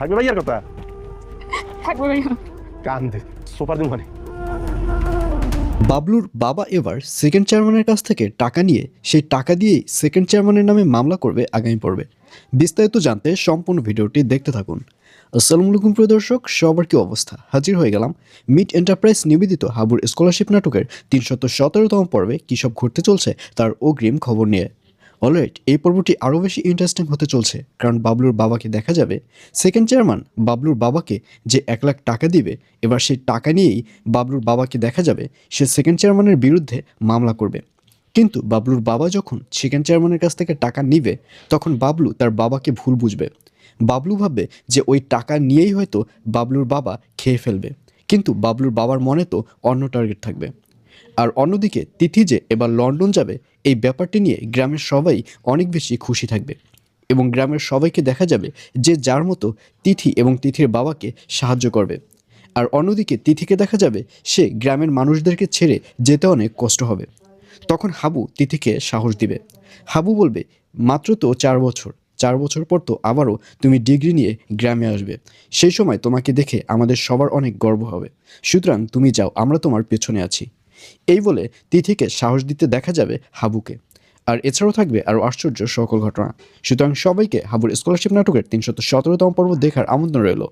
থাকবে ভাইয়ার কথা? থাকব ভাইয়া কান্দে সোফার দিন মানে বাবলুর বাবা এবার সেকেন্ড চেয়ারম্যানের কাছ থেকে টাকা নিয়ে সেই টাকা দিয়েই সেকেন্ড চেয়ারম্যানের নামে মামলা করবে আগামী পর্বে। বিস্তারিত জানতে সম্পূর্ণ ভিডিওটি দেখতে থাকুন। আসসালামু আলাইকুম প্রিয় দর্শক সবার কি অবস্থা? হাজির হয়ে গেলাম মিট এন্টারপ্রাইজ নিবেদিত হাবুর স্কলারশিপ নাটকের তিনশত সতেরোতম পর্বে কী সব ঘটতে চলছে তার অগ্রিম খবর নিয়ে। অলরাইট এই পর্বটি আরও বেশি ইন্টারেস্টিং হতে চলছে, কারণ বাবলুর বাবাকে দেখা যাবে। সেকেন্ড চেয়ারম্যান বাবলুর বাবাকে যে এক লাখ টাকা দিবে, এবার সেই টাকা নিয়েই বাবলুর বাবাকে দেখা যাবে, সে সেকেন্ড চেয়ারম্যানের বিরুদ্ধে মামলা করবে। কিন্তু বাবলুর বাবা যখন সেকেন্ড চেয়ারম্যানের কাছ থেকে টাকা নিবে, তখন বাবলু তার বাবাকে ভুল বুঝবে। বাবলু ভাববে যে ওই টাকা নিয়েই হয়তো বাবলুর বাবা খেয়ে ফেলবে। কিন্তু বাবলুর বাবার মনে তো অন্য টার্গেট থাকবে। আর অন্যদিকে তিথি যে এবার লন্ডন যাবে, এই ব্যাপারটি নিয়ে গ্রামের সবাই অনেক বেশি খুশি থাকবে। এবং গ্রামের সবাইকে দেখা যাবে যে যার মতো তিথি এবং তিথির বাবাকে সাহায্য করবে। আর অন্যদিকে তিথিকে দেখা যাবে সে গ্রামের মানুষদেরকে ছেড়ে যেতে অনেক কষ্ট হবে। তখন হাবু তিথিকে সাহস দিবে। হাবু বলবে, মাত্র তো চার বছর। চার বছর পর তো আবারও তুমি ডিগ্রি নিয়ে গ্রামে আসবে। সেই সময় তোমাকে দেখে আমাদের সবার অনেক গর্ব হবে। সুতরাং তুমি যাও, আমরা তোমার পেছনে আছি। এই বলে তিথিকে সাহস দিতে দেখা যাবে হাবুকে। আর এছাড়াও থাকবে আরও আশ্চর্য সকল ঘটনা। সুতরাং সবাইকে হাবুর স্কলারশিপ নাটকের তিনশত সতেরোতম পর্ব দেখার আমন্ত্রণ রইল।